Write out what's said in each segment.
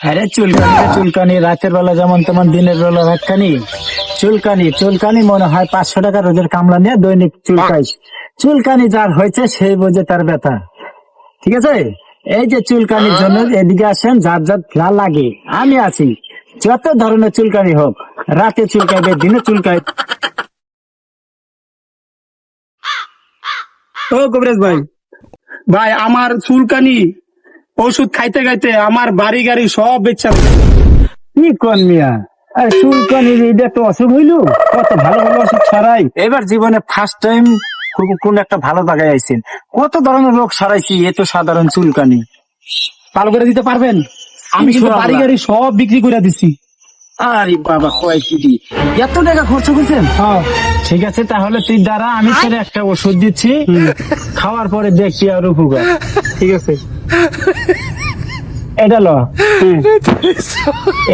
আরে চুলকানি রে চুলকানি, রাতের বেলা যেমন তেমন দিনের বেলা রাতখানি চুলকানি চুলকানি মনে হয় পাঁচশো টাকা রোজের কামলা নিয়ে দৈনিক চুলকাই চুলকানি যার হয়েছে সেই বোঝে তার ব্যথা। ঠিক আছে? এই যে চুলকানির জন্য এদিকে আসেন, যার যার যা লাগে। আমি আছি। যত ধরনের চুলকানি হোক, রাতে চুলকাইবে, দিনে চুলকাই ও কবিরাজ ভাই। ভাই, আমার চুলকানি ওষুধ খাইতে খাইতে আমার বাড়ি গাড়ি সব বেচা কি কন মিয়া? আরে চুলকানি এটা তো অসুখ হইল। কত ভালো ভালো ওষুধ ছাড়াই। এবার জীবনে ফার্স্ট টাইম কোন একটা ভালো জায়গায় আইছেন। কত ধরনের রোগ সারাইছি এ তো সাধারণ চুলকানি। ভালো করে দিতে পারবেন? আমি কিন্তু। বাড়ি গাড়ি সব বিক্রি করে দিছি। আরে বাবা কয় কি দি এত টাকা খরচ করছেন? হ্যাঁ। ঠিক আছে তাহলে তুই দ্বারা আমি তোর একটা ওষুধ দিচ্ছি। খাওয়ার পরে দেখছি আর উপকার। ঠিক আছে। এটা ল।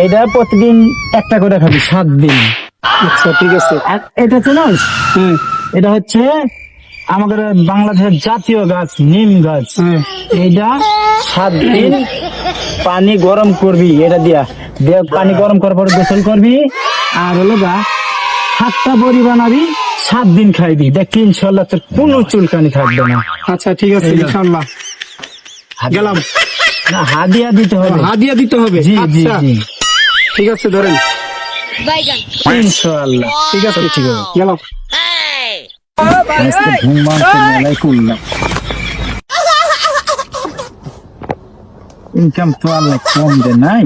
এটা প্রতিদিন একটা করে খাবি সাত দিন। আচ্ছা ঠিক আছে। আর এটা চিনিস হ্যাঁ এটা হচ্ছে আমাদের বাংলাদেশের জাতীয় গাছ নিম গাছ। হ্যাঁ এইটা সাত দিন পানি গরম করবি এটা দিয়া। দিয়ে পানি গরম করার পরে গোসল করবি আর হলো গা সাতটা বড়ি বানাবি সাত দিন খাইবি। দেখ ইনশাল্লাহ তোর কোনো চুলকানি থাকবে না। আচ্ছা ঠিক আছে। ইনশাল্লাহ। গেলাম। না হাদিয়া দিতে হবে। হাদিয়া দিতে হবে। জি জি আচ্ছা। জি। ঠিক আছে ধরেন। বাইগান। ঠিক আছে ঠিক আছে। গেলাম। আজকে ঘুম মারতে মেলায় করলাম ইনকাম তো আল্লাহ কম দে নাই।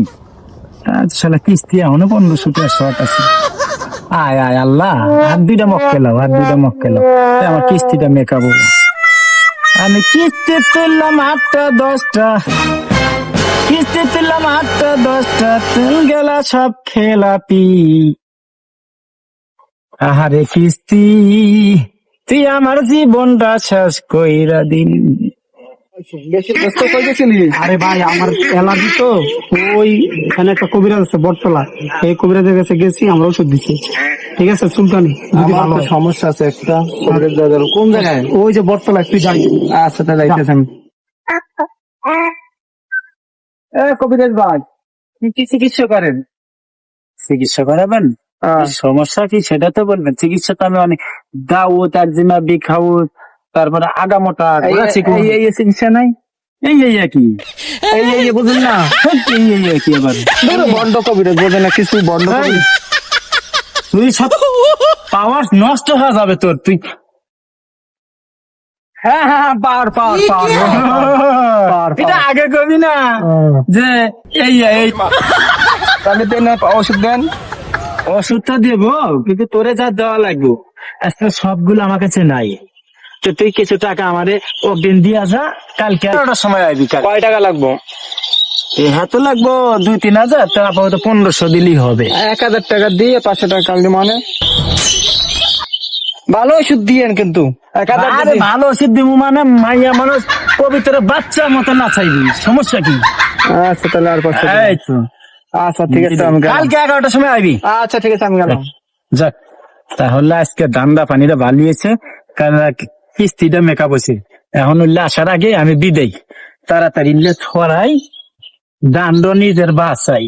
শালা কিস্তি এখনও পনেরোশো টাকা শর্ট আছে। আয় আয় আল্লাহ। আর দুইটা মক্কেলাও আর দুইটা মক্কেলাও তাই আমার কিস্তিটা মেকাবো। আমি কিস্তি তুললাম আটটা দশটা। কিস্তি তুললাম আটটা দশটা তুল গেলা সব খেলাপি আহারে কিস্তি তুই আমার জীবনটা শেষ কইরা দিন আরে ভাই আমার অ্যালার্জি তো। ওই এখানে একটা কবিরাজ আছে বটতলা। এই কবিরাজের কাছে গেছি আমরা ওষুধ দিচ্ছি ঠিক আছে ভালো সমস্যা আছে একটা। কোন জায়গায়? ওই যে বটতলা একটু যাই আচ্ছা তাহলে আমি। কবিরাজ ভাই কি কি চিকিৎসা করেন? চিকিৎসা করাবেন? সমস্যা কি সেটা তো বলবেন। চিকিৎসা তো আমি অনেক দাউদ আর জিমা বিখাউদ তারপরে আগামোটা এই চিকিৎসা নাই? এই এই কি? এই এই এই বুঝুন না। এই এই এই কি আবার বন্ড কবিরাজ বোঝে না কিছু বন্ড তুই সব পাওয়ার নষ্ট হয়ে যাবে তোর। তুই হ্যাঁ হ্যাঁ হ্যাঁ পাওয়ার পাওয়ার পাওয়ার এটা আগে কবি না? যে এই এই। তাহলে দেন ওষুধ দেন। ওষুধটা দেব কিন্তু তোরে যা দেওয়া লাগবে আজকে সবগুলো আমার কাছে নাই। তো তুই কিছু টাকা আমারে অগ্রিম দিয়ে যা কালকে সময় আইবি কাল। কয় টাকা লাগবো? এ তো লাগবো দুই তিন হাজার তো পনেরোশো দিলেই হবে। এক হাজার টাকা দিয়ে পাঁচশো টাকা কাল মানে? ভালো ওষুধ দিয়েন কিন্তু। আরে ভালো ওষুধ দিব মানে মাইয়া মানুষ পবিত্র বাচ্চার মতো না চাইবি সমস্যা কি? আচ্ছা তাহলে আর পাঁচশো এই তো। আচ্ছা ঠিক আছে আমি কালকে এগারোটার সময় আইবি? আচ্ছা ঠিক আছে আমি গেলাম। যাক তাহলে আজকে দান্দা পানিটা বালিয়েছে কারণ কিস্তিটা মেকআপ হয়েছে। এখন উল্লে আসার আগে আমি বিদেই তাড়াতাড়ি ছড়াই দান্ড নিজের বাসাই